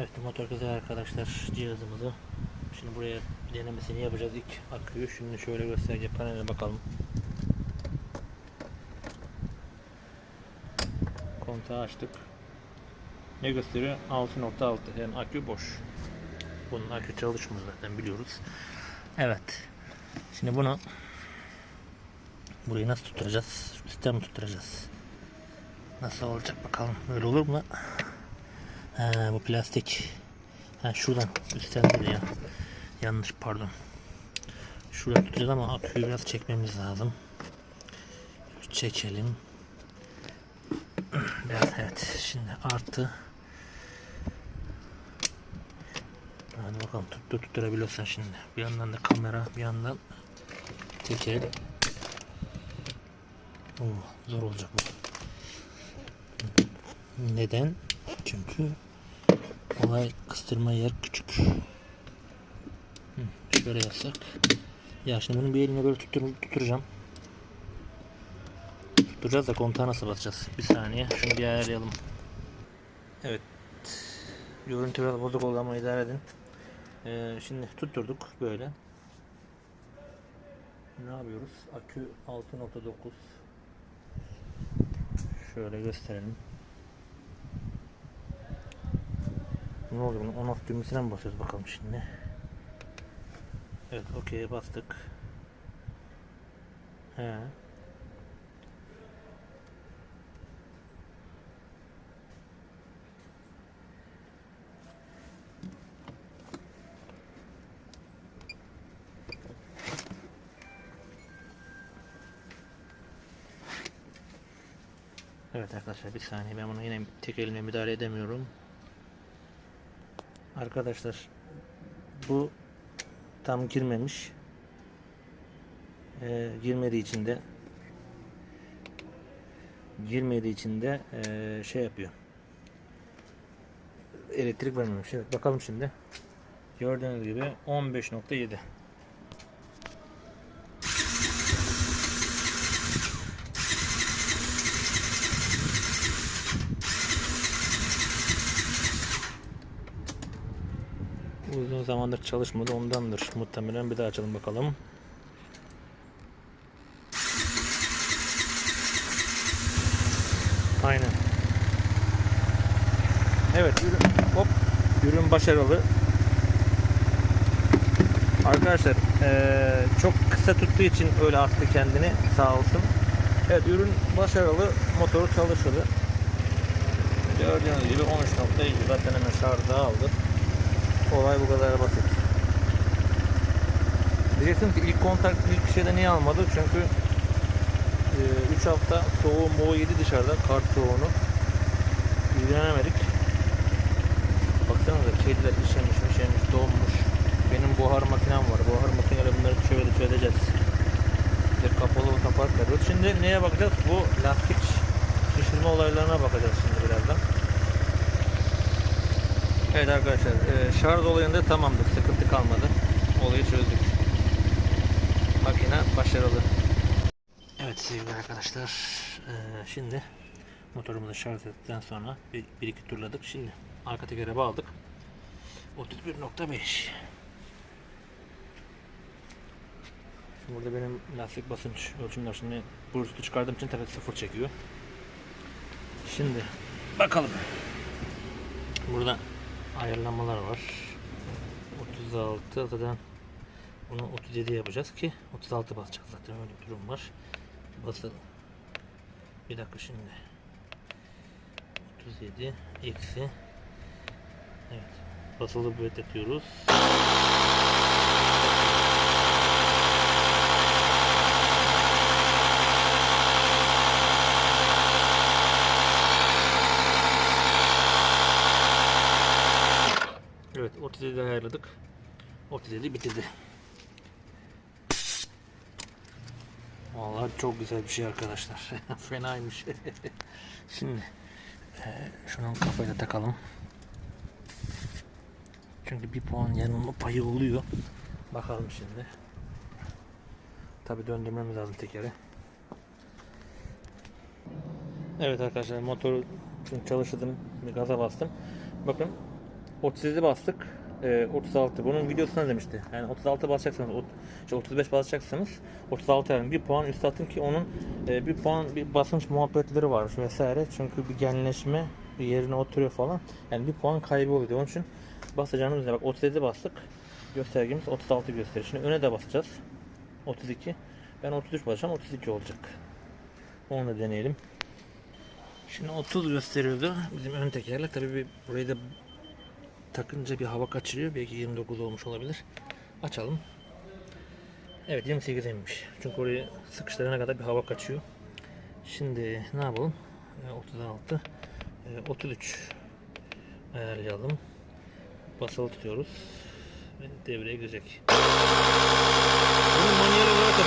Evet motor güzel arkadaşlar cihazımızı. Şimdi buraya denemesini yapacağız ilk aküyü. Şimdi şöyle gösterge paneline bakalım. Kontağı açtık. Ne gösteriyor? 6.6 yani akü boş. Bunun akü çalışmıyor zaten biliyoruz. Evet. Şimdi bunu burayı nasıl tutturacağız? Mi tutturacağız? Nasıl olacak bakalım. Böyle olur mu? Ha, bu plastik. Ha, şuradan üstten değil ya. Yanlış pardon. Şuradan tutacağız ama aküyü biraz çekmemiz lazım. Çekelim. Biraz evet. Şimdi artı. Hadi bakalım tuttur tutturabiliyorsan şimdi. Bir yandan da kamera, bir yandan teker. Oo, zor olacak bu. Neden? Çünkü olay kıstırma yer küçük. Şöyle yapsak. Ya şimdi bunu bir elimle böyle tuttur, tutturacağım. Tutturacağız da kontağı nasıl basacağız? Bir saniye. Şunu bir ayarlayalım. Evet. Görüntü biraz bozuk oldu ama idare edin. Ee, şimdi tutturduk böyle. Ne yapıyoruz? Akü 6.9 Şöyle gösterelim. Ne oluyor bunun on off düğmesine mi basıyoruz bakalım şimdi. Evet okey'e bastık. He. Evet arkadaşlar bir saniye ben bunu yine tek elimle müdahale edemiyorum. Arkadaşlar bu tam girmemiş. Ee, girmediği için de girmediği için de ee, şey yapıyor. Elektrik vermemiş. Evet bakalım şimdi. Gördüğünüz gibi 15.7 Uzun zamandır çalışmadı ondandır. Muhtemelen bir daha açalım bakalım. Aynen. Evet ürün, hop, ürün başarılı. Arkadaşlar eee, çok kısa tuttuğu için öyle attı kendini sağ olsun. Evet ürün başarılı motoru çalıştırdı. Gördüğünüz gibi 13.7 zaten hemen şarjı aldı. Olay bu kadar basit. Diyeceksin ki ilk kontak ilk şeyde niye almadı? Çünkü 3 hafta soğuğu moğu yedi dışarıda kar soğuğunu. İlgilenemedik. Baksanıza kediler işemiş, işemiş, donmuş. Benim buhar makinem var. Buhar makineyle bunları çöyle çözeceğiz. İşte kapalı kapak veriyoruz. Şimdi neye bakacağız? Bu lastik şişirme olaylarına bakacağız şimdi birazdan. Evet arkadaşlar e, şarj olayında tamamdır. Sıkıntı kalmadı. Olayı çözdük. Makine başarılı. Evet sevgili arkadaşlar. e, şimdi motorumuzu şarj ettikten sonra bir, bir iki turladık. Şimdi arka tekere bağladık. 31.5 Şimdi burada benim lastik basınç ölçümler şimdi Bluetooth'u çıkardığım için tabii sıfır çekiyor. Şimdi bakalım. Burada ayarlamalar var. 36 zaten bunu 37 yapacağız ki 36 basacak zaten öyle bir durum var. Basalım. Bir dakika şimdi. 37 eksi Evet. Basılı bekletiyoruz. Evet 37 ayarladık. 37 bitirdi. Vallahi çok güzel bir şey arkadaşlar. Fenaymış. Şimdi e, şunun kafayla takalım. Çünkü bir puan yanılma payı oluyor. Bakalım şimdi. Tabi döndürmemiz lazım tekeri. Evet arkadaşlar motoru çalıştırdım. Bir gaza bastım. Bakın 37 bastık. Ee, 36. Bunun videosunda demişti. Yani 36 basacaksanız, ot- işte 35 basacaksanız 36 yani bir puan üst atın ki onun e, bir puan bir basınç muhabbetleri var vesaire. Çünkü bir genleşme bir yerine oturuyor falan. Yani bir puan kaybı oluyor. Onun için basacağımız bak 37 bastık. Göstergemiz 36 gösterir. Şimdi öne de basacağız. 32. Ben 33 basacağım. 32 olacak. Onu da deneyelim. Şimdi 30 gösteriyordu bizim ön tekerlek. Tabii bir burayı da takınca bir hava kaçırıyor. Belki 29 olmuş olabilir. Açalım. Evet 28'eymiş. Çünkü orayı sıkıştırana kadar bir hava kaçıyor. Şimdi ne yapalım? Ee, 36 ee, 33 ayarlayalım. Basılı tutuyoruz. Devreye girecek. Bunu manuel olarak da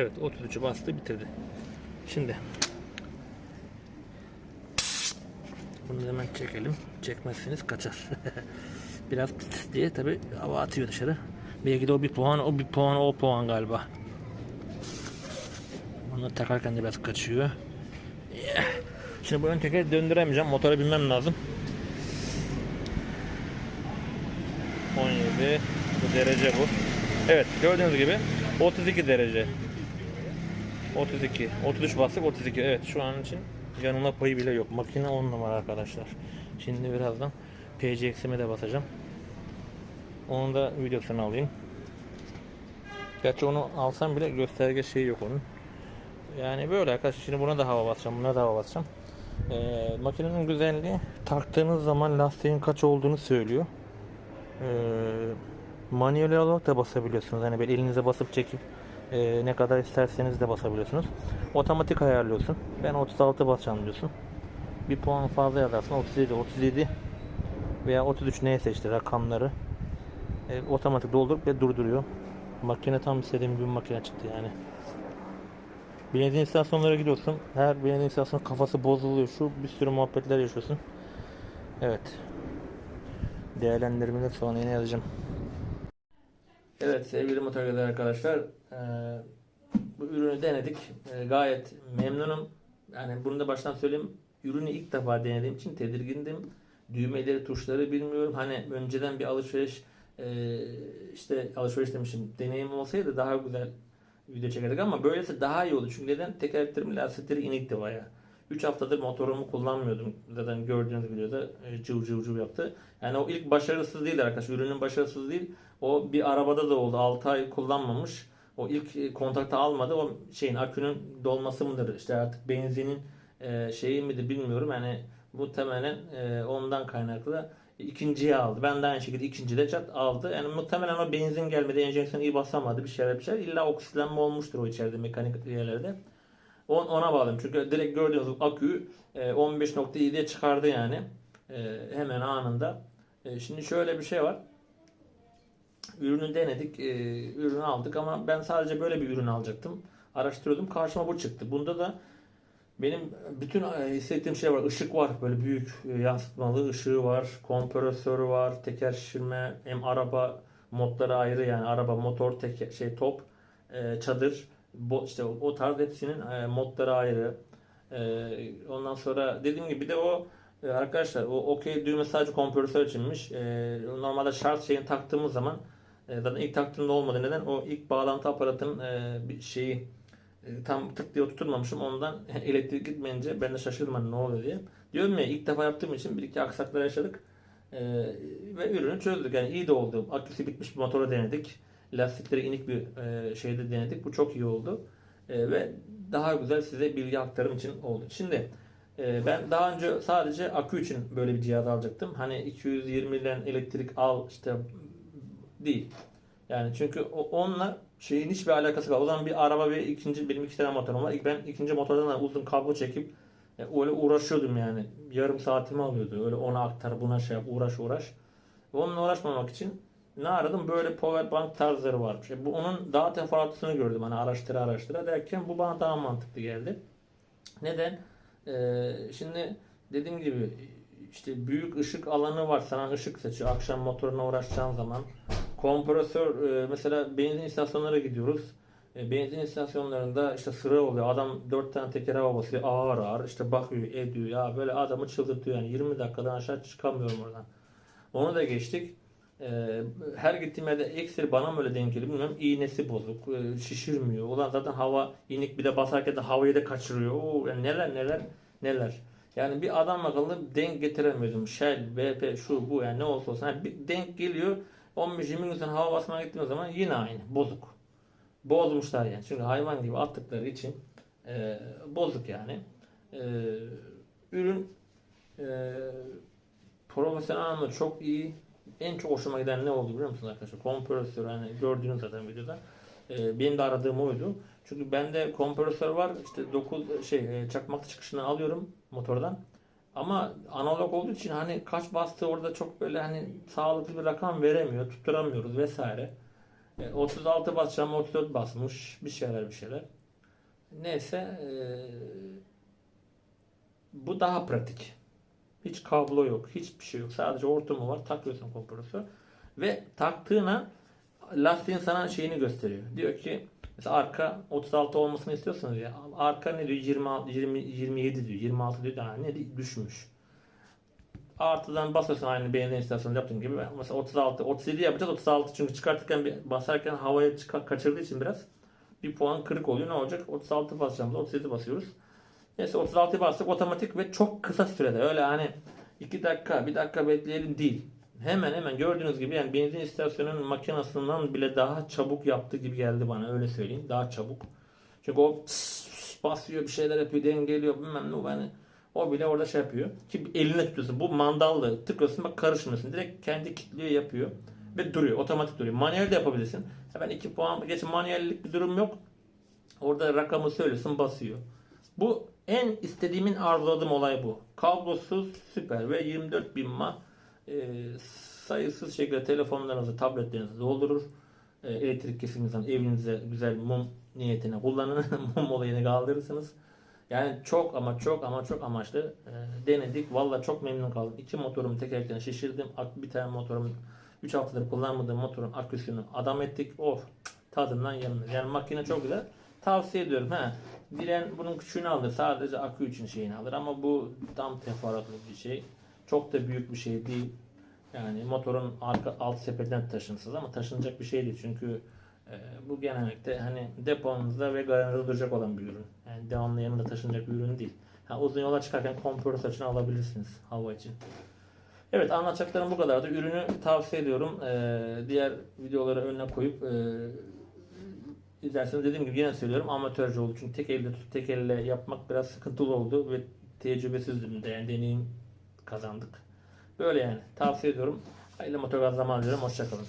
Evet 33'ü bastı bitirdi. Şimdi bunu hemen çekelim. Çekmezseniz kaçar. Biraz diye tabi hava atıyor dışarı. Belki de o bir puan, o bir puan, o puan galiba. Bunu takarken de biraz kaçıyor. Şimdi bu ön tekeri döndüremeyeceğim. Motora binmem lazım. 17 bu derece bu. Evet gördüğünüz gibi 32 derece. 32. 33 bastık 32. Evet şu an için yanına payı bile yok. Makine 10 numara arkadaşlar. Şimdi birazdan PCX'ime de basacağım. Onun da videosunu alayım. Gerçi onu alsam bile gösterge şeyi yok onun. Yani böyle arkadaşlar. Şimdi buna da hava basacağım. Buna da hava basacağım. Ee, makinenin güzelliği taktığınız zaman lastiğin kaç olduğunu söylüyor. Ee, manuel olarak da basabiliyorsunuz. Hani böyle elinize basıp çekip e, ne kadar isterseniz de basabiliyorsunuz. Otomatik ayarlıyorsun. Ben 36 basacağım diyorsun. Bir puan fazla yazarsın. 37, 37 veya 33 neyse işte rakamları e, otomatik doldurup ve durduruyor. Makine tam istediğim gibi makine çıktı yani. Benzin istasyonlara gidiyorsun. Her benzin istasyonu kafası bozuluyor. Şu bir sürü muhabbetler yaşıyorsun. Evet. Değerlendirmeler sonra yine yazacağım. Evet sevgili motorcular arkadaşlar eee, bu ürünü denedik. Eee, gayet memnunum. Yani bunu da baştan söyleyeyim. Ürünü ilk defa denediğim için tedirgindim. Düğmeleri, tuşları bilmiyorum. Hani önceden bir alışveriş eee, işte alışveriş demişim. Deneyim olsaydı daha güzel video çekerdik ama böylesi daha iyi oldu. Çünkü neden? Tekerleklerim lastikleri inikti bayağı. 3 haftadır motorumu kullanmıyordum. Zaten gördüğünüz videoda e, cıv cıv cıv yaptı. Yani o ilk başarısız değil arkadaşlar. Ürünün başarısız değil. O bir arabada da oldu. 6 ay kullanmamış. O ilk e, kontakta almadı. O şeyin akünün dolması mıdır? İşte artık benzinin e, şeyi midir bilmiyorum. Yani muhtemelen e, ondan kaynaklı ikinciyi aldı. Ben de aynı şekilde ikinci de çat aldı. Yani muhtemelen o benzin gelmedi. Enjeksiyon iyi basamadı. Bir şeyler bir şeyler. İlla oksitlenme olmuştur o içeride mekanik yerlerde. On- Ona bağladım. Çünkü direkt gördüğünüz aküyü e, 15.7'ye çıkardı yani. E, hemen anında. E, Şimdi şöyle bir şey var. Ürünü denedik. e, Ürünü aldık ama ben sadece böyle bir ürün alacaktım. Araştırıyordum. Karşıma bu çıktı. Bunda da benim bütün e, hissettiğim şey var. Işık var. Böyle büyük e, yansıtmalı ışığı var. Kompresörü var. Teker şişirme. Hem araba modları ayrı yani. Araba, motor, teker, şey top, e, çadır. Bu, işte o, tarz hepsinin e, modları ayrı. E, ondan sonra dediğim gibi bir de o e, arkadaşlar o okey düğme sadece kompresör içinmiş. E, normalde şarj şeyini taktığımız zaman e, zaten ilk taktığımda olmadı. Neden? O ilk bağlantı aparatının e, bir şeyi e, tam tık diye oturtmamışım. Ondan elektrik gitmeyince ben de şaşırdım hani ne oluyor diye. Diyorum ya ilk defa yaptığım için bir iki aksaklar yaşadık. E, ve ürünü çözdük. Yani iyi de oldu. Aküsü bitmiş bir motora denedik. Lastikleri inik bir e, şeyde denedik. Bu çok iyi oldu. E, ve daha güzel size bilgi aktarım için oldu. Şimdi e, ben daha önce sadece akü için böyle bir cihaz alacaktım. Hani 220'den elektrik al işte değil. Yani çünkü onunla şeyin hiçbir alakası yok. O zaman bir araba ve ikinci benim iki tane motorum var. Ben ikinci motordan da uzun kablo çekip öyle uğraşıyordum yani. Yarım saatimi alıyordu. Öyle ona aktar buna şey yap uğraş uğraş. Onunla uğraşmamak için ne aradım? Böyle power bank tarzları varmış. E, bu onun daha teferruatını gördüm. Hani araştıra araştıra derken bu bana daha mantıklı geldi. Neden? Ee, şimdi dediğim gibi işte büyük ışık alanı var. Sana ışık seçiyor. Akşam motoruna uğraşacağın zaman. Kompresör e, mesela benzin istasyonlara gidiyoruz. E, benzin istasyonlarında işte sıra oluyor. Adam 4 tane teker hava basıyor. Ağır ağır işte bakıyor ediyor. Ya böyle adamı çıldırtıyor yani. 20 dakikadan aşağı çıkamıyorum oradan. Onu da geçtik. E, her gittiğim yerde ekstra bana mı öyle denk geliyor bilmiyorum. İğnesi bozuk. e, şişirmiyor. Ulan zaten hava inik bir de basarken de havayı da kaçırıyor. Oo, yani neler neler neler. Yani bir adam akıllı denk getiremiyordum. Shell, BP, şu bu yani ne olsa olsun. Yani bir denk geliyor. 15-20 gün sonra hava basmaya gittiğim zaman yine aynı. Bozuk. Bozmuşlar yani. Çünkü hayvan gibi attıkları için e, bozuk yani. E, ürün e, profesyonel anlamda çok iyi. En çok hoşuma giden ne oldu biliyor musunuz arkadaşlar? Kompresör hani gördüğünüz zaten videoda. E, benim de aradığım oydu. Çünkü bende kompresör var. İşte 9 şey e, çakmaklı çıkışını alıyorum motordan. Ama analog olduğu için hani kaç bastığı orada çok böyle hani sağlıklı bir rakam veremiyor. Tutturamıyoruz vesaire. E, 36 basacağım 34 basmış. Bir şeyler bir şeyler. Neyse e, bu daha pratik. Hiç kablo yok. Hiçbir şey yok. Sadece hortumu var. Takıyorsun kompresör. Ve taktığına lastiğin sana şeyini gösteriyor. Diyor ki mesela arka 36 olmasını istiyorsanız ya arka ne diyor 26 20 27 diyor 26 diyor daha ne diyor? düşmüş. Artıdan basıyorsun aynı benzin istasyonunda yaptığın gibi. Mesela 36 37 yapacağız 36 çünkü çıkartırken bir basarken havaya çıkar, kaçırdığı için biraz bir puan kırık oluyor. Ne olacak? 36 basacağımızda 37 basıyoruz. Neyse 36 bastık otomatik ve çok kısa sürede öyle hani 2 dakika 1 dakika bekleyelim değil. Hemen hemen gördüğünüz gibi yani benzin istasyonunun makinesinden bile daha çabuk yaptığı gibi geldi bana öyle söyleyeyim. Daha çabuk. Çünkü o basıyor bir şeyler yapıyor dengeliyor bilmem ne yani o bile orada şey yapıyor. Ki eline tutuyorsun. Bu mandallı tıklıyorsun bak karışmıyorsun. Direkt kendi kilitliyor yapıyor. Ve duruyor. Otomatik duruyor. Manuel de yapabilirsin. Ha ben 2 puan geç manuellik bir durum yok. Orada rakamı söylüyorsun basıyor. Bu en istediğimin arzuladığım olay bu. Kablosuz süper ve 24 bin mah e, sayısız şekilde telefonlarınızı, tabletlerinizi doldurur. E, elektrik kesintinden evinize güzel mum niyetine kullanın. mum olayını kaldırırsınız. Yani çok ama çok ama çok amaçlı e, denedik. Valla çok memnun kaldım. İki motorumu tekerleklerini şişirdim. Bir tane motorum 3 haftadır kullanmadığım motorun aküsünü adam ettik. Of tadından yanılır. Yani makine çok güzel. Tavsiye ediyorum. He. Diren bunun küçüğünü alır. Sadece akü için şeyini alır. Ama bu tam teferruatlı bir şey. Çok da büyük bir şey değil. Yani motorun arka alt sepetinden taşınsız ama taşınacak bir şey değil. Çünkü e, bu genellikle hani deponuzda ve garajda duracak olan bir ürün. Yani devamlı yanında taşınacak bir ürün değil. Ha, uzun yola çıkarken kompresör için alabilirsiniz hava için. Evet anlatacaklarım bu kadardı. Ürünü tavsiye ediyorum. Ee, diğer videoları önüne koyup e, izlerseniz dediğim gibi yine söylüyorum amatörce oldu. Çünkü tek elle tutup tek elle yapmak biraz sıkıntılı oldu ve tecrübesizdim de yani deneyim kazandık. Böyle yani tavsiye ediyorum. Hayırlı motor gaz zamanı diliyorum. Hoşçakalın.